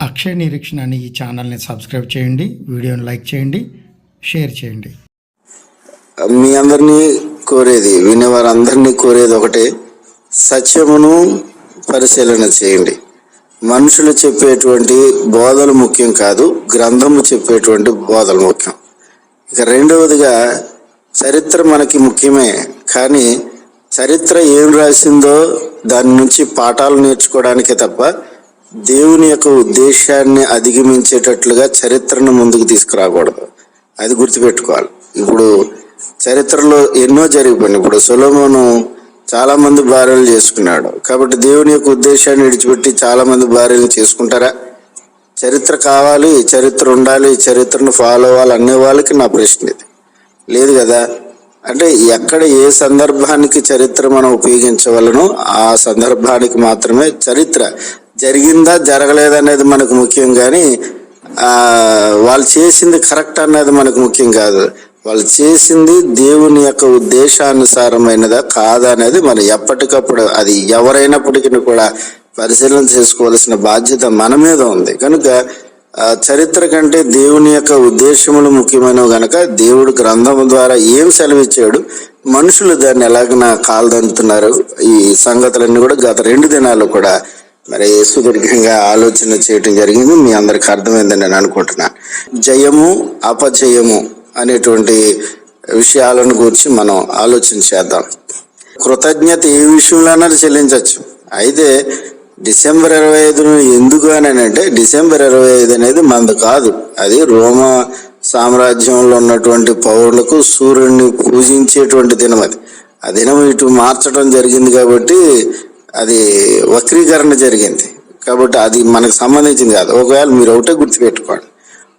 అక్షయ నిరీక్షణ అనే ఈ ఛానల్ని సబ్స్క్రైబ్ చేయండి వీడియోని లైక్ చేయండి షేర్ చేయండి. మీ అందరినీ కోరేది వినేవారందరినీ కోరేది ఒకటే సత్యమును పరిశీలన చేయండి. మనుషులు చెప్పేటువంటి బోధలు ముఖ్యం కాదు గ్రంథము చెప్పేటువంటి బోధలు ముఖ్యం. ఇక రెండవదిగా చరిత్ర మనకి ముఖ్యమే కానీ చరిత్ర ఏం రాసిందో దాని నుంచి పాఠాలు నేర్చుకోవడానికే తప్ప దేవుని యొక్క ఉద్దేశాన్ని అధిగమించేటట్లుగా చరిత్రను ముందుకు తీసుకురాకూడదు. అది గుర్తుపెట్టుకోవాలి. ఇప్పుడు చరిత్రలో ఎన్నో జరిగిపోయినాయి. ఇప్పుడు సొలోమోను చాలా మంది భార్యలు చేసుకున్నాడు. కాబట్టి దేవుని యొక్క ఉద్దేశాన్ని విడిచిపెట్టి చాలా మంది భార్యలు చేసుకుంటారా? చరిత్ర కావాలి చరిత్ర ఉండాలి చరిత్రను ఫాలో అవ్వాలి అనే వాళ్ళకి నా ప్రశ్న ఇది. లేదు కదా? అంటే ఎక్కడ ఏ సందర్భానికి చరిత్ర మనం ఉపయోగించవలనో ఆ సందర్భానికి మాత్రమే చరిత్ర జరిగిందా జరగలేదనేది మనకు ముఖ్యం కానీ ఆ వాళ్ళు చేసింది కరెక్ట్ అన్నది మనకు ముఖ్యం కాదు. వాళ్ళు చేసింది దేవుని యొక్క ఉద్దేశానుసారమైనదా కాదా అనేది మనం ఎప్పటికప్పుడు అది ఎవరైనప్పటికీ కూడా పరిశీలన చేసుకోవాల్సిన బాధ్యత మన మీద ఉంది. కనుక చరిత్ర కంటే దేవుని యొక్క ఉద్దేశములు ముఖ్యమైనవి గనక దేవుడు గ్రంథం ద్వారా ఏం సెలవిచ్చాడు మనుషులు దాన్ని ఎలాగన కాల్దంతున్నారు ఈ సంగతులన్నీ కూడా గత రెండు దినాలు కూడా మరి సుదీర్ఘంగా ఆలోచన చేయటం జరిగింది. మీ అందరికి అర్థమైందని నేను అనుకుంటున్నాను జయము అపజయము అనేటువంటి విషయాలను గురించి మనం ఆలోచన చేద్దాం. కృతజ్ఞత ఏ విషయంలోనైనా చెల్లించవచ్చు. అయితే డిసెంబర్ ఇరవై ఐదును ఎందుకు అని అంటే డిసెంబర్ ఇరవై ఐదు అనేది మనది కాదు. అది రోమా సామ్రాజ్యంలో ఉన్నటువంటి పౌరులకు సూర్యుడిని పూజించేటువంటి దినం అది ఆ దినం ఇటు మార్చడం జరిగింది కాబట్టి అది వక్రీకరణ జరిగింది. కాబట్టి అది మనకు సంబంధించింది కాదు. ఒకవేళ మీరు ఒకటే గుర్తుపెట్టుకోండి.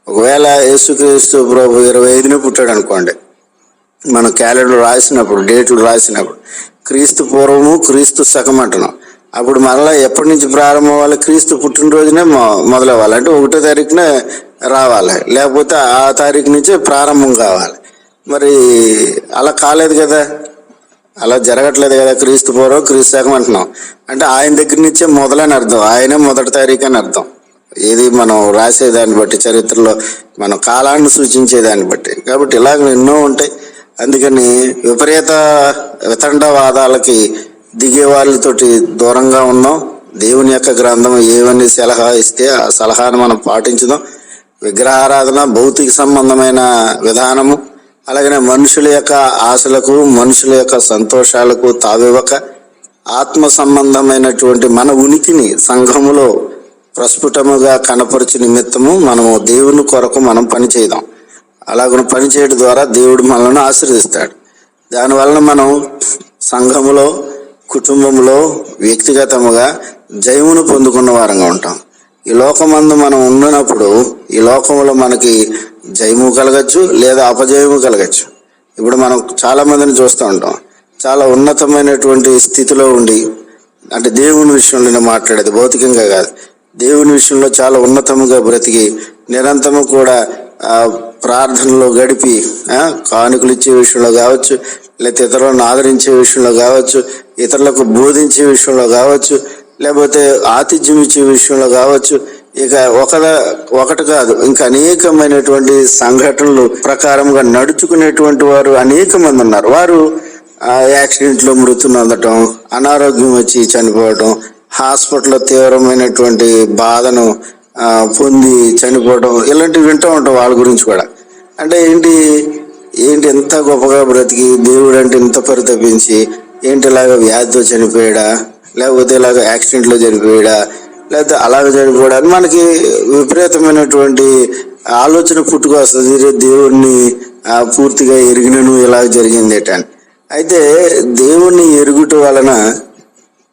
ఒకవేళ యేసుక్రీస్తు ప్రభు ఇరవై ఐదున పుట్టాడు అనుకోండి. మనం క్యాలెండర్ రాసినప్పుడు డేట్లు రాసినప్పుడు క్రీస్తు పూర్వము క్రీస్తు శకం అంటున్నాం. అప్పుడు మరలా ఎప్పటి నుంచి ప్రారంభం అవ్వాలి? క్రీస్తు పుట్టినరోజునే మొదలవ్వాలి. అంటే ఒకటో తారీఖున రావాలి. లేకపోతే ఆ తారీఖు నుంచే ప్రారంభం కావాలి. మరి అలా కాలేదు కదా. అలా జరగట్లేదు కదా క్రీస్తు పూర్వం క్రీస్తు శాఖం అంటున్నాం. అంటే ఆయన దగ్గర నుంచే మొదలని అర్థం. ఆయనే మొదటి తారీఖు అని అర్థం. ఏది మనం రాసేదాన్ని బట్టి చరిత్రలో మనం కాలాన్ని సూచించేదాన్ని బట్టి. కాబట్టి ఇలాగ ఎన్నో ఉంటాయి. అందుకని విపరీత వితండవాదాలకి దిగే వాళ్ళతోటి దూరంగా ఉన్నాం. దేవుని యొక్క గ్రంథం ఏమని సలహా ఇస్తే ఆ సలహాను మనం పాటించుదాం. విగ్రహారాధన భౌతిక సంబంధమైన విధానము అలాగనే మనుషుల యొక్క ఆశలకు మనుషుల యొక్క సంతోషాలకు తావివ్వక ఆత్మ సంబంధమైనటువంటి మన ఉనికిని సంఘములో ప్రస్ఫుటముగా కనపరచు నిమిత్తము మనము దేవుని కొరకు మనం పని చేద్దాం. అలాగ పని చేయడం ద్వారా దేవుడు మనల్ని ఆశీర్దిస్తాడు దానివలన మనం సంఘములో కుటుంబంలో వ్యక్తిగతముగా జయమును పొందుకున్న వారంగా ఉంటాం. ఈ లోకమందు మనం ఉన్నప్పుడు ఈ లోకంలో మనకి జయము కలగచ్చు లేదా అపజయము కలగచ్చు. ఇప్పుడు మనం చాలా మందిని చూస్తూ ఉంటాం. చాలా ఉన్నతమైనటువంటి స్థితిలో ఉండి అంటే దేవుని విషయంలో నేను మాట్లాడేది భౌతికంగా కాదు. దేవుని విషయంలో చాలా ఉన్నతముగా బ్రతికి నిరంతరం కూడా ప్రార్థనలో గడిపి కానుకలు ఇచ్చే విషయంలో కావచ్చు లేకపోతే ఇతరులను ఆదరించే విషయంలో కావచ్చు ఇతరులకు బోధించే విషయంలో కావచ్చు లేకపోతే ఆతిథ్యం ఇచ్చే విషయంలో కావచ్చు ఇక ఒక ఒకటి కాదు ఇంకా అనేకమైనటువంటి సంఘటనలు ప్రకారంగా నడుచుకునేటువంటి వారు అనేక మంది ఉన్నారు. వారు ఆ యాక్సిడెంట్లో మృతి నొందటం అనారోగ్యం వచ్చి చనిపోవటం హాస్పిటల్లో తీవ్రమైనటువంటి బాధను పొంది చనిపోవడం ఇలాంటివి వింటూ ఉంటాం వాళ్ళ గురించి కూడా. అంటే ఏంటి ఏంటి ఎంత గొప్పగా బ్రతికి దేవుడు అంటే ఇంత పరితపించి ఏంటి ఇలాగ వ్యాధితో చనిపోయాడా లేకపోతే ఇలాగ యాక్సిడెంట్లో చనిపోయాడా లేకపోతే అలాగ చనిపోయాడా అని మనకి విపరీతమైనటువంటి ఆలోచన పుట్టుకొస్తుంది దేవుణ్ణి పూర్తిగా ఎరిగినను ఇలా జరిగింది అని. అయితే దేవుణ్ణి ఎరుగుట వలన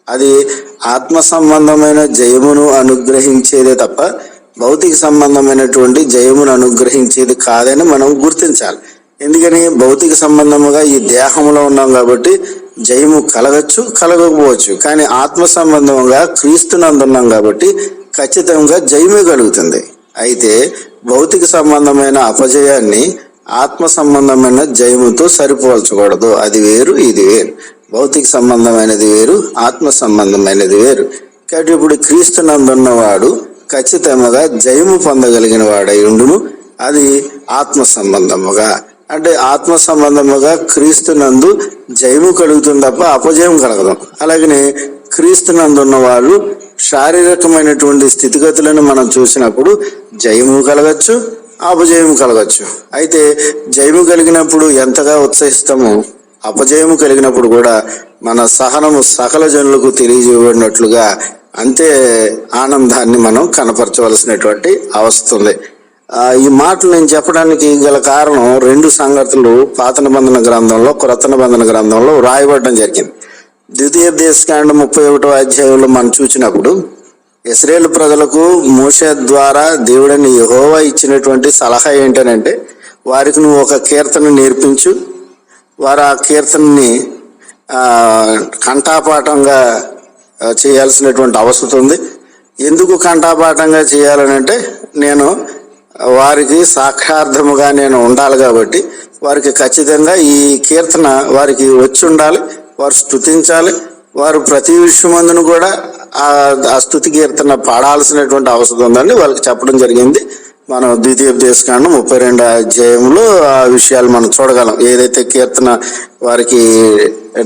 అది ఆత్మ సంబంధమైన జయమును అనుగ్రహించేదే తప్ప భౌతిక సంబంధమైనటువంటి జయమును అనుగ్రహించేది కాదని మనం గుర్తించాలి. ఎందుకని? భౌతిక సంబంధముగా ఈ దేహంలో ఉన్నాం కాబట్టి జయము కలగచ్చు కలగకపోవచ్చు. కానీ ఆత్మ సంబంధంగా క్రీస్తునందున్నాం కాబట్టి ఖచ్చితంగా జయమే కలుగుతుంది. అయితే భౌతిక సంబంధమైన అపజయాన్ని ఆత్మ సంబంధమైన జయముతో సరిపోల్చకూడదు. అది వేరు ఇది వేరు. భౌతిక సంబంధమైనది వేరు ఆత్మ సంబంధమైనది వేరు. కాబట్టి ఇప్పుడు క్రీస్తునందున్నవాడు ఖచ్చితంగా జయము పొందగలిగిన వాడై ఉండును. అది ఆత్మ సంబంధముగా. అంటే ఆత్మ సంబంధముగా క్రీస్తునందు జయము కలుగుతుంది తప్ప అపజయం కలగదు. అలాగనే క్రీస్తునందు ఉన్న వాళ్ళు శారీరకమైనటువంటి స్థితిగతులను మనం చూసినప్పుడు జయము కలగచ్చు అపజయం కలగచ్చు. అయితే జయము కలిగినప్పుడు ఎంతగా ఉత్సహిస్తామో అపజయము కలిగినప్పుడు కూడా మన సహనము సకల జనులకు తెలియజేయబడినట్లుగా అంతే ఆనందాన్ని మనం కనపరచవలసినటువంటి అవస్థ ఉంది. ఈ మాటలు నేను చెప్పడానికి గల కారణం రెండు సంగతులు పాత నిబంధన గ్రంథంలో క్రొత్త నిబంధన గ్రంథంలో రాయబడడం జరిగింది. ద్వితీయ దేశకాండ ముప్పై ఒకటో అధ్యాయంలో మనం చూసినప్పుడు ఇస్రాయేల్ ప్రజలకు మోషే ద్వారా దేవుడని యహోవా ఇచ్చినటువంటి సలహా ఏంటనంటే వారికి నువ్వు ఒక కీర్తన నేర్పించు. వారు ఆ కీర్తనని కంఠాపాఠంగా చేయాల్సినటువంటి అవసరం ఉంది. ఎందుకు కంఠాపాఠంగా చేయాలనంటే నేను వారికి సాక్షార్థముగా నేను ఉండాలి కాబట్టి వారికి ఖచ్చితంగా ఈ కీర్తన వారికి వచ్చి ఉండాలి వారు స్తుతించాలి వారు ప్రతి విషయమందును కూడా ఆ స్థుతి కీర్తన పాడాల్సినటువంటి అవసరం ఉందని వాళ్ళకి చెప్పడం జరిగింది. మనం ద్వితీయ దేశకాండం ముప్పై రెండు అధ్యాయంలో ఆ విషయాలు మనం చూడగలం. ఏదైతే కీర్తన వారికి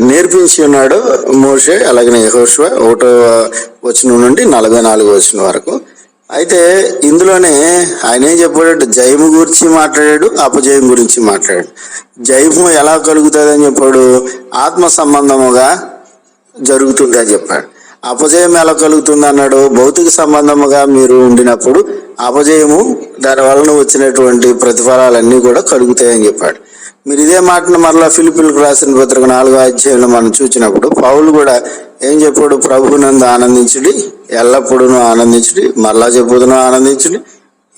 నేర్పించి ఉన్నాడో మోషే అలాగే యెహోషువ ఒకటో వచ్చిన నుండి నలభై నాలుగు వచ్చిన వరకు అయితే ఇందులోనే ఆయన ఏం చెప్పాడు జయము గురించి మాట్లాడాడు అపజయం గురించి మాట్లాడాడు. జయము ఎలా కలుగుతుంది అని చెప్పాడు? ఆత్మ సంబంధముగా జరుగుతుంది అని చెప్పాడు. అపజయం ఎలా కలుగుతుంది అన్నాడు? భౌతిక సంబంధముగా మీరు ఉండినప్పుడు అపజయము దాని వలన వచ్చినటువంటి ప్రతిఫలాలన్నీ కూడా కలుగుతాయని చెప్పాడు. మీరు ఇదే మాటను మరలా ఫిలిపిలకు రాసిన పత్రిక నాలుగో అధ్యాయంలో మనం చూసినప్పుడు పౌలు కూడా ఏం చెప్పాడు? ప్రభునందు ఆనందించుడి. ఎల్లప్పుడూ ఆనందించుడి మరలా చెప్పుదును ఆనందించుడి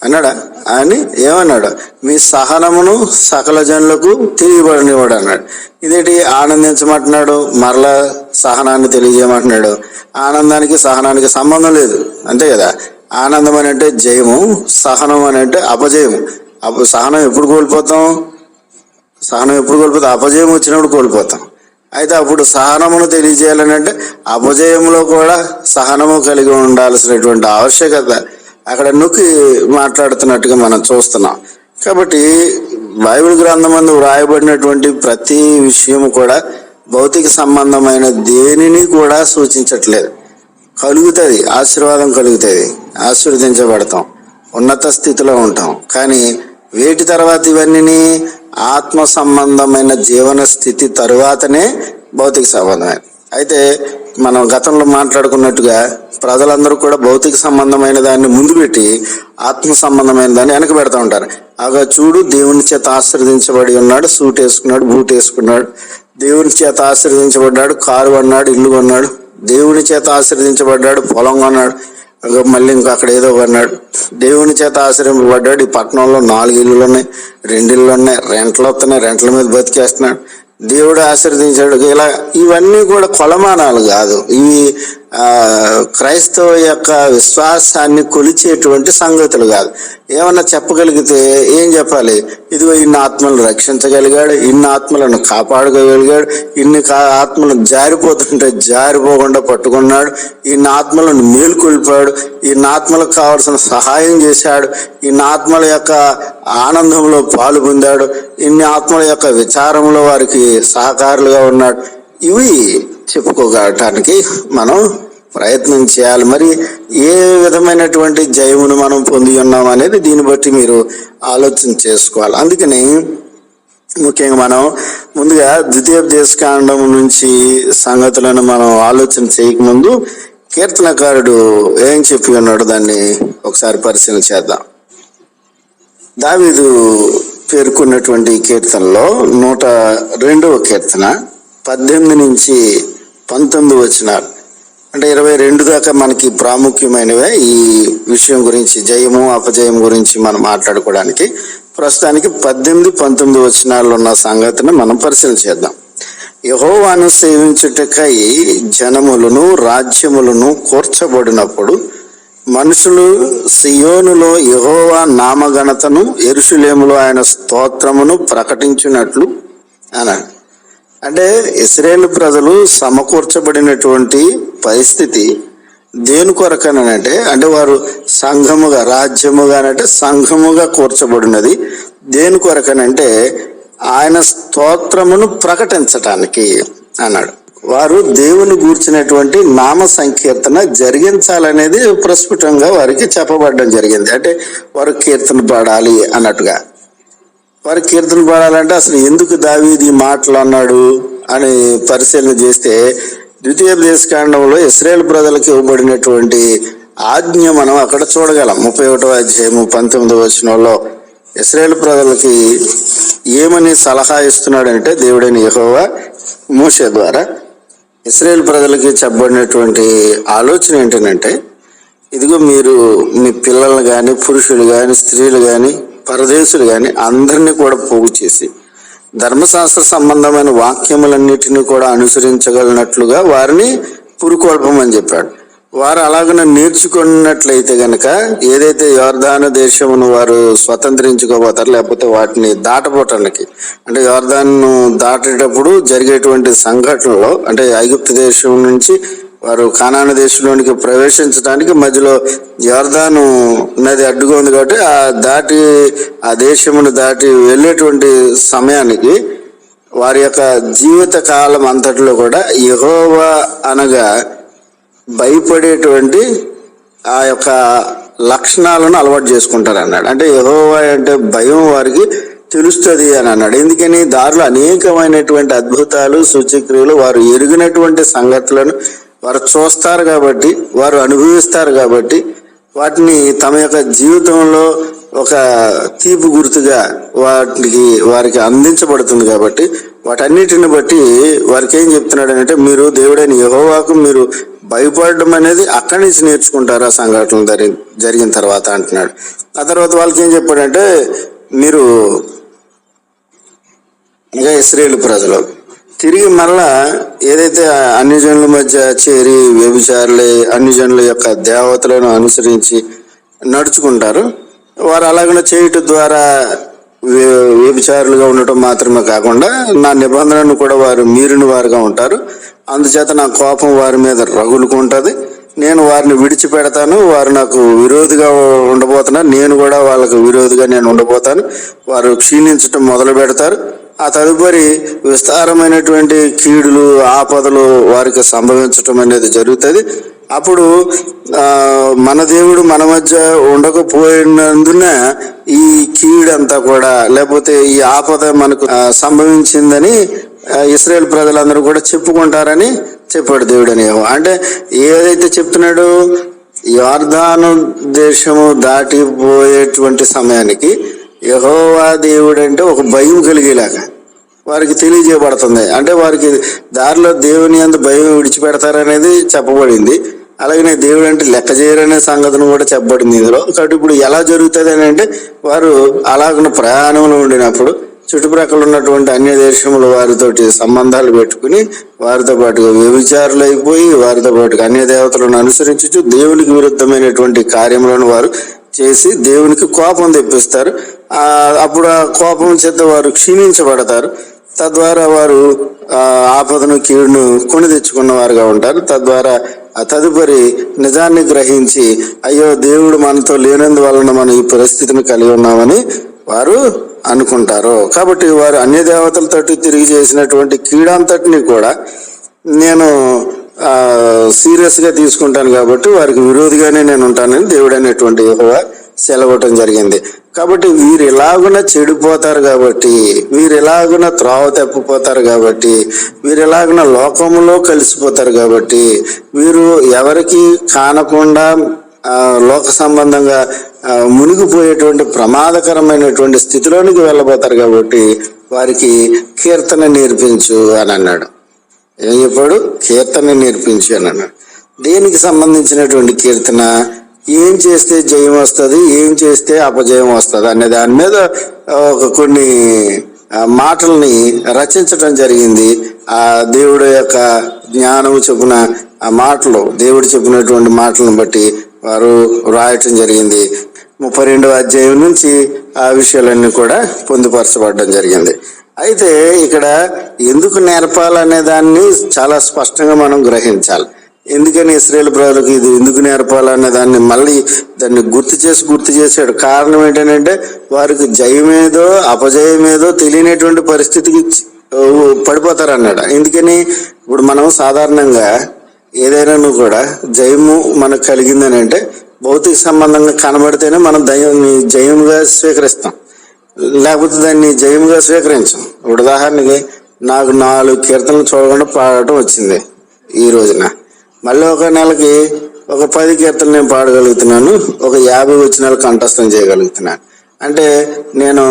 అన్నాడా? అని ఏమన్నాడు? మీ సహనమును సకల జనులకు తెలియబడనివాడు అన్నాడు. ఇదేంటి ఆనందించమంటున్నాడు? మరలా సహనాన్ని తెలియజేయమంటున్నాడు. ఆనందానికి సహనానికి సంబంధం లేదు. అంతే కదా? ఆనందం అని అంటే జయము సహనం అని అంటే అపజయము. అప సహనం ఎప్పుడు కోల్పోతాం? సహనం ఎప్పుడు కోల్పోతాం? అపజయం వచ్చినప్పుడు కోల్పోతాం. అయితే అప్పుడు సహనమును తెలియజేయాలని అంటే అపజయంలో కూడా సహనము కలిగి ఉండాల్సినటువంటి ఆవశ్యకత అక్కడ నొక్కి మాట్లాడుతున్నట్టుగా మనం చూస్తున్నాం. కాబట్టి బైబిల్ గ్రంథమందు వ్రాయబడినటువంటి ప్రతి విషయము కూడా భౌతిక సంబంధమైన దేనిని కూడా సూచించట్లేదు. కలుగుతుంది ఆశీర్వాదం కలుగుతుంది ఆశీర్వదించబడతాం ఉన్నత స్థితిలో ఉంటాం. కానీ వేటి తర్వాత ఇవన్నీ ఆత్మ సంబంధమైన జీవన స్థితి తరువాతనే భౌతిక సంబంధమైన అయితే మనం గతంలో మాట్లాడుకున్నట్టుగా ప్రజలందరూ కూడా భౌతిక సంబంధమైన దాన్ని ముందు పెట్టి ఆత్మ సంబంధమైన దాన్ని వెనక పెడతా ఉంటారు. అగా చూడు దేవుని చేత ఆశ్రదించబడి ఉన్నాడు సూట్ వేసుకున్నాడు బూట్ వేసుకున్నాడు. దేవుని చేత ఆశ్రదించబడ్డాడు కారు కొన్నాడు ఇల్లు కొన్నాడు. దేవుని చేత ఆశ్రదించబడ్డాడు పొలం కొన్నాడు. మళ్ళీ ఇంకా అక్కడ ఏదో పడినాడు. దేవుని చేత ఆశ్రయింపబడ్డాడు ఈ పట్టణంలో నాలుగు ఇల్లులు ఉన్నాయి. రెండు ఇల్లు ఉన్నాయి. రెంట్లు వస్తున్నాయి. రెంట్ల మీద బతికేస్తున్నాడు. దేవుడు ఆశీర్వదించాడు. ఇలా ఇవన్నీ కూడా కొలమానాలు కాదు. ఇవి క్రైస్తవ యొక్క విశ్వాసాన్ని కొలిచేటువంటి సంగతులు కాదు. ఏమన్నా చెప్పగలిగితే ఏం చెప్పాలి? ఇదిగో ఇన్ని ఆత్మలను రక్షించగలిగాడు ఇన్ని ఆత్మలను కాపాడగలిగాడు ఇన్ని ఆత్మలను జారిపోతుంటే జారిపోకుండా పట్టుకున్నాడు ఇన్ని ఆత్మలను మేల్కొల్పాడు ఇన్ని ఆత్మలకు కావాల్సిన సహాయం చేశాడు ఇన్ని ఆత్మల యొక్క ఆనందంలో పాలు పొందాడు ఇన్ని ఆత్మల యొక్క విచారంలో వారికి సహకారులుగా ఉన్నాడు. ఇవి చెప్పుకోగలటానికి మనం ప్రయత్నం చేయాలి. మరి ఏ విధమైనటువంటి జయమును మనం పొంది ఉన్నాం అనేది దీన్ని బట్టి మీరు ఆలోచన చేసుకోవాలి. అందుకని ముఖ్యంగా మనం ముందుగా ద్వితీయ దేశకాండం నుంచి సంగతులను మనం ఆలోచన చేయకముందు కీర్తనకారుడు ఏం చెప్పి ఉన్నాడు దాన్ని ఒకసారి పరిశీలన చేద్దాం. దావీదు పేర్కొన్నటువంటి కీర్తనలో నూట రెండవ కీర్తన పద్దెనిమిది నుంచి పంతొమ్మిది వచ్చినారు అంటే ఇరవై రెండు దాకా మనకి ప్రాముఖ్యమైనవే ఈ విషయం గురించి జయము అపజయం గురించి మనం మాట్లాడుకోవడానికి. ప్రస్తుతానికి పద్దెనిమిది పంతొమ్మిది వచనాల్లో ఉన్న సంగతిని మనం పరిశీలన చేద్దాం. యహోవాను సేవించుటకై జనములను రాజ్యములను కూర్చబడినప్పుడు మనుషులు సియోనులో యహోవా నామఘనతను ఎరుషులేములో ఆయన స్తోత్రమును ప్రకటించినట్లు అన్నాడు అంటే ఇస్రాయేల్ ప్రజలు సమకూర్చబడినటువంటి పరిస్థితి దేని కొరకనంటే అంటే వారు సంఘముగా రాజ్యముగా అంటే సంఘముగా కూర్చబడినది. దేని కొరకనంటే ఆయన స్తోత్రమును ప్రకటించటానికి అన్నాడు. వారు దేవుని గూర్చినటువంటి నామ సంకీర్తన జరిగించాలనేది ప్రస్ఫుటంగా వారికి చెప్పబడడం జరిగింది. అంటే వారు కీర్తన పాడాలి అన్నట్టుగా. వారి కీర్తన పాడాలంటే అసలు ఎందుకు దావీది మాటలు అన్నాడు అని పరిశీలన చేస్తే ద్వితీయోపదేశ కాండంలో ఇస్రాయేల్ ప్రజలకు ఇవ్వబడినటువంటి ఆజ్ఞ మనం అక్కడ చూడగలం. ముప్పై ఒకటో అధ్యాయము పంతొమ్మిదో వచనంలో ఇస్రాయేల్ ప్రజలకి ఏమని సలహా ఇస్తున్నాడంటే దేవుడైన యహోవా మూష ద్వారా ఇస్రాయేల్ ప్రజలకి చెప్పబడినటువంటి ఆలోచన ఏంటంటే ఇదిగో మీరు మీ పిల్లలు కానీ పురుషులు కానీ స్త్రీలు కానీ పరదేశులు కానీ అందరినీ కూడా పోగు చేసి ధర్మశాస్త్ర సంబంధమైన వాక్యములన్నిటినీ కూడా అనుసరించగలనట్లుగా వారిని పురుకొల్పమని చెప్పాడు. వారు అలాగనే నేర్చుకున్నట్లయితే గనక ఏదైతే యోర్ధాను దేశమును వారు స్వతంత్రించుకోబోతారు లేకపోతే వాటిని దాటపోవటానికి అంటే యోర్ధాను దాటేటప్పుడు జరిగేటువంటి సంఘటనలో అంటే ఐగుప్తు దేశం నుంచి వారు కానాన దేశంలోనికి ప్రవేశించడానికి మధ్యలో యోర్ధాను నది అడ్డుగా ఉంది కాబట్టి ఆ దాటి ఆ దేశమును దాటి వెళ్ళేటువంటి సమయానికి వారి యొక్క జీవిత కాలం అంతటిలో కూడా యహోవా అనగా భయపడేటువంటి ఆ యొక్క లక్షణాలను అలవాటు చేసుకుంటారు అన్నాడు. అంటే యహోవా అంటే భయం వారికి తెలుస్తుంది అని అన్నాడు. ఎందుకని? దారిలో అనేకమైనటువంటి అద్భుతాలు సూచక్రియలు వారు ఎరిగినటువంటి సంగతులను వారు చూస్తారు కాబట్టి వారు అనుభవిస్తారు కాబట్టి వాటిని తమ యొక్క జీవితంలో ఒక తీపి గుర్తుగా వాటికి వారికి అందించబడుతుంది కాబట్టి వాటన్నిటిని బట్టి వారికి ఏం చెప్తున్నాడు అంటే మీరు దేవుడైన యహోవాకు మీరు భయపడడం అనేది అక్కడి నుంచి నేర్చుకుంటారు ఆ సంఘటనలు జరిగి జరిగిన తర్వాత అంటున్నాడు. ఆ తర్వాత వాళ్ళకి ఏం చెప్పాడంటే మీరు ఇంకా ఇస్రాయేల్ ప్రజలు తిరిగి మళ్ళా ఏదైతే అన్ని జనుల మధ్య చేరి వ్యభిచారులే అన్ని జనుల యొక్క దేవతలను అనుసరించి నడుచుకుంటారు. వారు అలాగనే చేయటం ద్వారా వ్యభిచారులుగా ఉండటం మాత్రమే కాకుండా నా నిబంధనను కూడా వారు మీరిన వారుగా ఉంటారు. అందుచేత నా కోపం వారి మీద రగులుకుంటుంది నేను వారిని విడిచిపెడతాను. వారు నాకు విరోధిగా ఉండబోతున్నారు. నేను కూడా వాళ్ళకు విరోధిగా నేను ఉండబోతాను. వారు క్షీణించటం మొదలు పెడతారు ఆ తదుపరి విస్తారమైనటువంటి కీడులు ఆపదలు వారికి సంభవించటం అనేది జరుగుతుంది. అప్పుడు మన దేవుడు మన మధ్య ఉండకపోయినందున ఈ కీడంతా కూడా లేకపోతే ఈ ఆపద మనకు సంభవించిందని ఇస్రాయేల్ ప్రజలందరూ కూడా చెప్పుకుంటారని చెప్పాడు దేవుడు అని అంటే ఏదైతే చెప్తున్నాడు యార్ధాను దేశము దాటిపోయేటువంటి సమయానికి యహోవా దేవుడు అంటే ఒక భయం కలిగేలాగా వారికి తెలియజేయబడుతుంది. అంటే వారికి దారిలో దేవుని అందు భయం విడిచిపెడతారనేది చెప్పబడింది. అలాగనే దేవుడు అంటే లెక్క చేయరనే సంగతిని కూడా చెప్పబడింది ఇందులో. కాబట్టి ఇప్పుడు ఎలా జరుగుతుంది అని అంటే వారు అలాగన ప్రయాణంలో ఉండినప్పుడు చుట్టుప్రక్కల ఉన్నటువంటి అన్య దేశముల వారితోటి సంబంధాలు పెట్టుకుని వారితో పాటుగా వ్యభిచారులు అయిపోయి వారితో పాటుగా అన్య దేవతలను అనుసరించుచు దేవునికి విరుద్ధమైనటువంటి కార్యములను వారు చేసి దేవునికి కోపం తెప్పిస్తారు. అప్పుడు ఆ కోపం చేత వారు క్షీణించబడతారు. తద్వారా వారు ఆపదను కీడును కొని తెచ్చుకున్న వారుగా ఉంటారు. తద్వారా ఆ తదుపరి నిజాన్ని గ్రహించి అయ్యో దేవుడు మనతో లేనందువలన మనం ఈ పరిస్థితిని కలిగి ఉన్నామని వారు అనుకుంటారు. కాబట్టి వారు అన్య దేవతలతోటి తిరిగి చేసినటువంటి కీడంతటిని కూడా నేను సీరియస్గా తీసుకుంటాను కాబట్టి వారికి విరోధిగానే నేను ఉంటానని దేవుడు అనేటువంటి సెలవటం జరిగింది. కాబట్టి వీరు ఎలాగున చెడిపోతారు కాబట్టి వీరు ఎలాగున త్రోవ తప్పిపోతారు కాబట్టి వీరు ఎలాగున లోకంలో కలిసిపోతారు కాబట్టి వీరు ఎవరికి కానకుండా లోక సంబంధంగా మునిగిపోయేటువంటి ప్రమాదకరమైనటువంటి స్థితిలోనికి వెళ్ళబోతారు కాబట్టి వారికి కీర్తన నేర్పించు అని అన్నాడు. ఏం చెప్పాడు? కీర్తన నేర్పించు అని అన్నాడు. దేనికి సంబంధించినటువంటి కీర్తన? ఏం చేస్తే జయం వస్తుంది ఏం చేస్తే అపజయం వస్తుంది అనే దాని మీద ఒక కొన్ని ఆ, మాటల్ని రచించటం జరిగింది. ఆ దేవుడు యొక్క జ్ఞానము చెప్పిన ఆ మాటలు దేవుడు చెప్పినటువంటి మాటలను బట్టి వారు రాయటం జరిగింది. ముప్పై రెండవ అధ్యాయం నుంచి ఆ విషయాలన్నీ కూడా పొందుపరచబడడం జరిగింది. అయితే ఇక్కడ ఎందుకు నేర్పాలనే దాన్ని చాలా స్పష్టంగా మనం గ్రహించాలి. ఎందుకని ఇస్రాయేల్ ప్రజలకు ఇది ఎందుకు నేర్పాలనే దాన్ని మళ్ళీ దాన్ని గుర్తు చేసి గుర్తు చేశాడు. కారణం ఏంటంటే వారికి జయమేదో అపజయమేదో తెలియనటువంటి పరిస్థితికి పడిపోతారు అన్నాడు ఎందుకని ఇప్పుడు మనం సాధారణంగా ఏదైనా కూడా జయము మనకు కలిగిందని అంటే భౌతిక సంబంధంగా కనబడితేనే మనం దయ్యం జయముగా స్వీకరిస్తాం. లేకపోతే దాన్ని జయముగా స్వీకరించాం. ఇప్పుడు ఉదాహరణకి నాకు నాలుగు కీర్తనలు చూడకుండా పాడటం వచ్చింది ఈ రోజున. మళ్ళీ ఒక నెలకి ఒక పది కీర్తనలు నేను పాడగలుగుతున్నాను ఒక యాభై వచ్చినాలు కంఠస్థం చేయగలుగుతున్నాను. అంటే నేను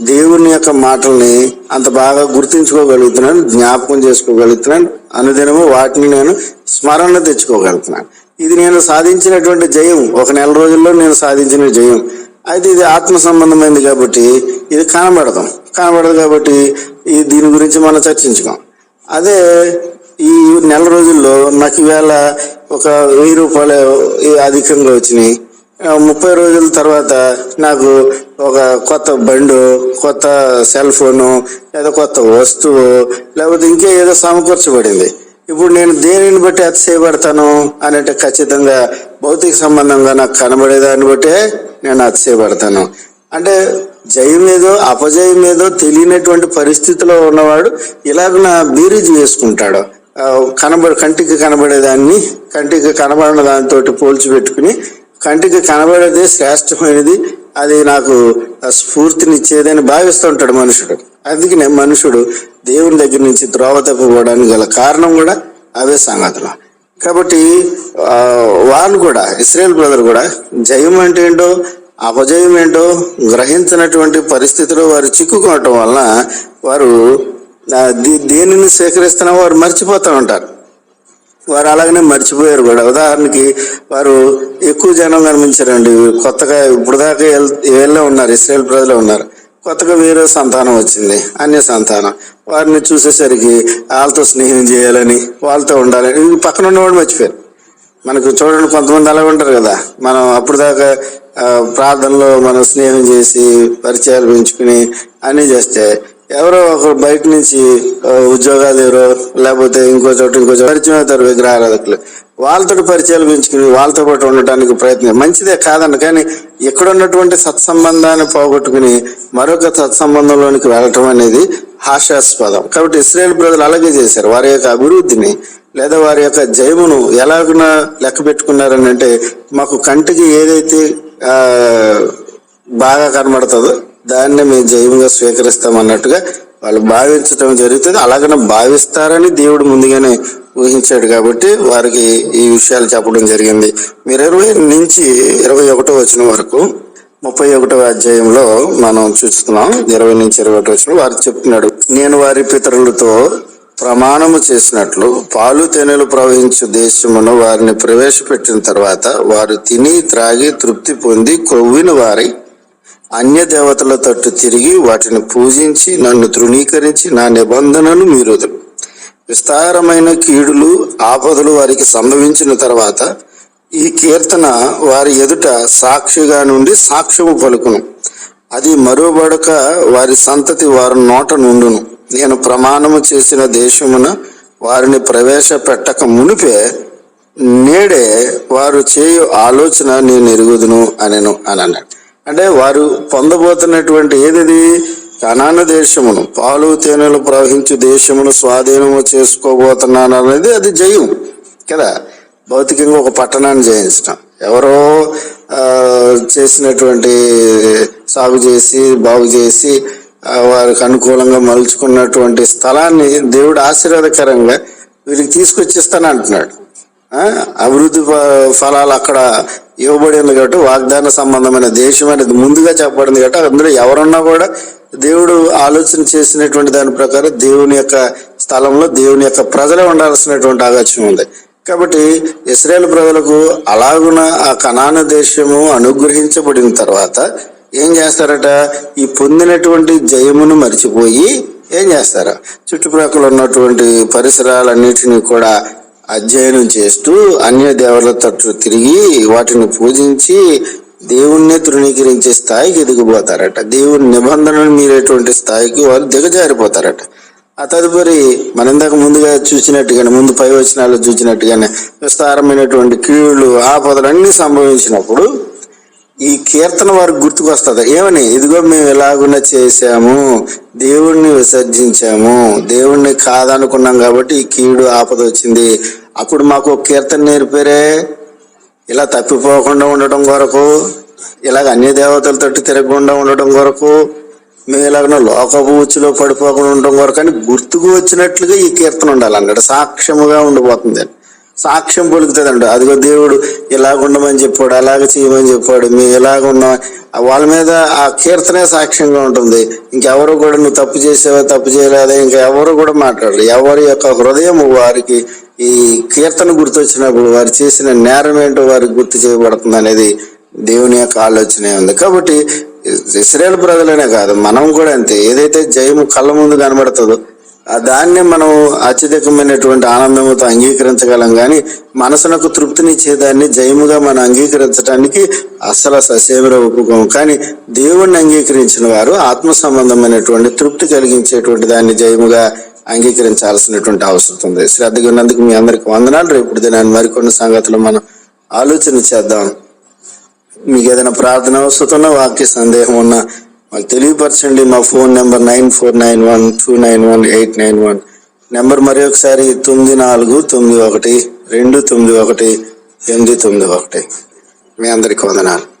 దేవుని యొక్క మాటల్ని అంత బాగా గుర్తించుకోగలుగుతున్నాను జ్ఞాపకం చేసుకోగలుగుతున్నాను అనుదినము వాటిని నేను స్మరణ తెచ్చుకోగలుగుతున్నాను. ఇది నేను సాధించినటువంటి జయం ఒక నెల రోజుల్లో నేను సాధించిన జయం. అయితే ఇది ఆత్మ సంబంధమైంది కాబట్టి ఇది కనబడదాం. కనబడదు కాబట్టి ఈ దీని గురించి మనం చర్చించుకోం. అదే ఈ నెల రోజుల్లో నాకు ఈవేళ ఒక వెయ్యి రూపాయలు అధికంగా వచ్చినాయి. ముప్పై రోజుల తర్వాత నాకు ఒక కొత్త బండు కొత్త సెల్ ఫోను లేదా కొత్త వస్తువు లేకపోతే ఇంకే ఏదో సమకూర్చబడింది. ఇప్పుడు నేను దేనిని బట్టి అతిశయపడతాను అని అంటే ఖచ్చితంగా భౌతిక సంబంధంగా నాకు కనబడేదాన్ని బట్టే నేను అతిశయపడతాను. అంటే జయం ఏదో అపజయం ఏదో తెలియనటువంటి పరిస్థితిలో ఉన్నవాడు ఇలాగ బీరీజ్ వేసుకుంటాడు. కనబడ కంటికి కనబడేదాన్ని కంటికి కనబడిన దానితో పోల్చి పెట్టుకుని కంటికి కనబడేది శ్రేష్టమైనది. అది నాకు స్ఫూర్తినిచ్చేదని భావిస్తూ ఉంటాడు మనుషుడు. అందుకనే మనుషుడు దేవుని దగ్గర నుంచి ద్రోవ తప్పిపోవడానికి గల కారణం కూడా అవే సంగతులు. కాబట్టి వాళ్ళు కూడా ఇస్రాయేల్ బ్రదర్ కూడా జయం అంటే ఏంటో అపజయం ఏంటో గ్రహించినటువంటి పరిస్థితిలో వారు చిక్కుకోవటం వలన వారు దేనిని స్వీకరిస్తున్నా వారు మర్చిపోతూ ఉంటారు. వారు అలాగనే మర్చిపోయారు కూడా. ఉదాహరణకి వారు ఎక్కువ జనం కనిపించారండి. కొత్తగా ఇప్పుడు దాకా వీళ్ళే ఉన్నారు ఇస్రాయల్ ప్రజలే ఉన్నారు. కొత్తగా వేరే సంతానం వచ్చింది అన్య సంతానం. వారిని చూసేసరికి వాళ్ళతో స్నేహం చేయాలని వాళ్ళతో ఉండాలని ఇవి పక్కన ఉన్నవాడు మర్చిపోయారు. మనకు చూడండి కొంతమంది అలా ఉంటారు కదా. మనం అప్పుడు దాకా ప్రార్థనలో మనం స్నేహం చేసి పరిచయాలు పెంచుకుని అన్నీ చేస్తే ఎవరో ఒకరు బయట నుంచి ఉద్యోగాలు ఎవరో లేకపోతే ఇంకో చోట ఇంకో చోట పరిచయం అవుతారు విగ్రహారాధకులు. వాళ్ళతో పరిచయాలు పెంచుకుని వాళ్ళతో పాటు ఉండటానికి ప్రయత్నం. మంచిదే కాదండి కానీ ఇక్కడ ఉన్నటువంటి సత్సంబంధాన్ని పోగొట్టుకుని మరొక సత్సంబంధంలోనికి వెళ్ళటం అనేది హాస్యాస్పదం. కాబట్టి ఇస్రాయేల్ ప్రజలు అలాగే చేశారు. వారి యొక్క అభివృద్ధిని లేదా వారి యొక్క జయమును ఎలాగున లెక్క పెట్టుకున్నారని అంటే మాకు కంటికి ఏదైతే బాగా కనబడుతుందో దాన్ని మేము జయముగా స్వీకరిస్తాం అన్నట్టుగా వాళ్ళు భావించడం జరుగుతుంది. అలాగనే భావిస్తారని దేవుడు ముందుగానే ఊహించాడు కాబట్టి వారికి ఈ విషయాలు చెప్పడం జరిగింది. మీరు ఇరవై నుంచి ఇరవై ఒకటో వచ్చిన వరకు ముప్పై ఒకటో అధ్యాయంలో మనం చూస్తున్నాం. ఇరవై నుంచి ఇరవై ఒకటో వచ్చిన వారు చెప్తున్నాడు నేను వారి పితరులతో ప్రమాణము చేసినట్లు పాలు తేనెలు ప్రవహించు దేశమును వారిని ప్రవేశపెట్టిన తర్వాత వారు తిని త్రాగి తృప్తి పొంది కొవ్విన వారి అన్య దేవతల తట్టు తిరిగి వాటిని పూజించి నన్ను తృణీకరించి నా నిబంధనను మీరుదురు. విస్తారమైన కీడులు ఆపదలు వారికి సంభవించిన తర్వాత ఈ కీర్తన వారి ఎదుట సాక్షిగా నుండి సాక్ష్యము పలుకును. అది మరోబడక వారి సంతతి వారి నోట నుండును. నేను ప్రమాణము చేసిన దేశమున వారిని ప్రవేశపెట్టక మునిపే నేడే వారు చేయు ఆలోచన నేను ఎరుగుదును అనెను అని అన్నాడు అంటే వారు పొందబోతున్నటువంటి ఏది కనాన దేశమును. పాలు తేనెలు ప్రవహించు దేశమును స్వాధీనము చేసుకోబోతున్నాను అనేది అది జయం. కదా? భౌతికంగా ఒక పట్టణాన్ని జయించడం ఎవరో చేసినటువంటి సాగు చేసి బాగు చేసి వారికి అనుకూలంగా మలుచుకున్నటువంటి స్థలాన్ని దేవుడు ఆశీర్వాదకరంగా వీరికి తీసుకొచ్చిస్తాను అంటున్నాడు అభివృద్ధి ఫలాలు అక్కడ ఇవ్వబడింది కాబట్టి వాగ్దాన సంబంధమైన దేశం అనేది ముందుగా చెప్పబడింది కాబట్టి అందులో ఎవరున్నా కూడా దేవుడు ఆలోచన చేసినటువంటి దాని ప్రకారం దేవుని యొక్క స్థలంలో దేవుని యొక్క ప్రజలే ఉండాల్సినటువంటి ఆలోచన ఉంది. కాబట్టి ఇస్రాయేల్ ప్రజలకు అలాగున ఆ కణాన దేశము అనుగ్రహించబడిన తర్వాత ఏం చేస్తారట? ఈ పొందినటువంటి జయమును మర్చిపోయి ఏం చేస్తారు? చుట్టుప్రక్కల ఉన్నటువంటి పరిసరాలన్నిటినీ కూడా అధ్యయనం చేస్తూ అన్య దేవతల తట్టు తిరిగి వాటిని పూజించి దేవుణ్ణి తృణీకరించే స్థాయికి ఎదిగిపోతారట. దేవుని నిబంధనలు మీరేటువంటి స్థాయికి వాళ్ళు దిగజారిపోతారట. ఆ తదుపరి మన ఇందాక ముందుగా చూసినట్టుగానే ముందు పై వచనాలు చూసినట్టుగానే విస్తారమైనటువంటి కీళ్ళు ఆపదలు అన్ని సంభవించినప్పుడు ఈ కీర్తన వారికి గుర్తుకొస్తుంది? ఏమని? ఇదిగో మేము ఎలాగున్నా చేశాము దేవుణ్ణి విసర్జించాము దేవుణ్ణి కాదనుకున్నాం కాబట్టి ఈ కీడు ఆపద వచ్చింది అప్పుడు మాకు కీర్తన నేర్పారే. ఇలా తప్పిపోకుండా ఉండటం కొరకు ఇలాగ అన్ని దేవతలతో తిరగకుండా ఉండటం కొరకు మేము ఇలాగ లోకపు ఉచ్చులో పడిపోకుండా ఉండటం కొరకు అని గుర్తుకు వచ్చినట్లుగా ఈ కీర్తన ఉండాలన్నాడు సాక్ష్యముగా ఉండిపోతుంది అని సాక్ష్యం పొలుకుతుంది అంట అదిగో దేవుడు ఇలాగుండమని చెప్పాడు అలాగ చేయమని చెప్పాడు మేము ఇలాగున్నాం వాళ్ళ మీద ఆ కీర్తనే సాక్ష్యంగా ఉంటుంది. ఇంకెవరు కూడా నువ్వు తప్పు చేసావా తప్పు చేయలేదా ఇంకా ఎవరు కూడా మాట్లాడరు. ఎవరి యొక్క హృదయం వారికి ఈ కీర్తన గుర్తొచ్చినప్పుడు వారు చేసిన నేరం ఏంటో వారికి గుర్తు చేయబడుతుంది అనేది దేవుని యొక్క ఆలోచనే ఉంది. కాబట్టి ఇస్రాయేల్ ప్రజలనే కాదు మనం కూడా అంతే. ఏదైతే జయము కళ్ళ ముందు కనబడుతుందో దాన్ని మనం అత్యధికమైనటువంటి ఆనందంతో అంగీకరించగలం. కానీ మనసునకు తృప్తినిచ్చేదాన్ని జయముగా మనం అంగీకరించడానికి అసలు ససేమిర ఒప్పుకోము. కానీ దేవుణ్ణి అంగీకరించిన వారు ఆత్మ సంబంధమైనటువంటి తృప్తి కలిగించేటువంటి దాన్ని జయముగా అంగీకరించాల్సినటువంటి అవసరం ఉంది. శ్రద్ధగా ఉన్నందుకు మీ అందరికి వందనాలు. రేపు దినాన్ని మరికొన్ని సంగతులు మనం ఆలోచన చేద్దాం. మీకు ఏదైనా ప్రార్థన అవసరం ఉన్నా వాక్య సందేహం ఉన్నా మాకు తెలియపరచండి. మా phone number nine four nine one two nine one eight nine one. Number మరి ఒకసారి తొమ్మిది నాలుగు తొమ్మిది ఒకటి రెండు తొమ్మిది ఒకటి ఎనిమిది తొమ్మిది ఒకటి. మీ అందరికి వందనాలు.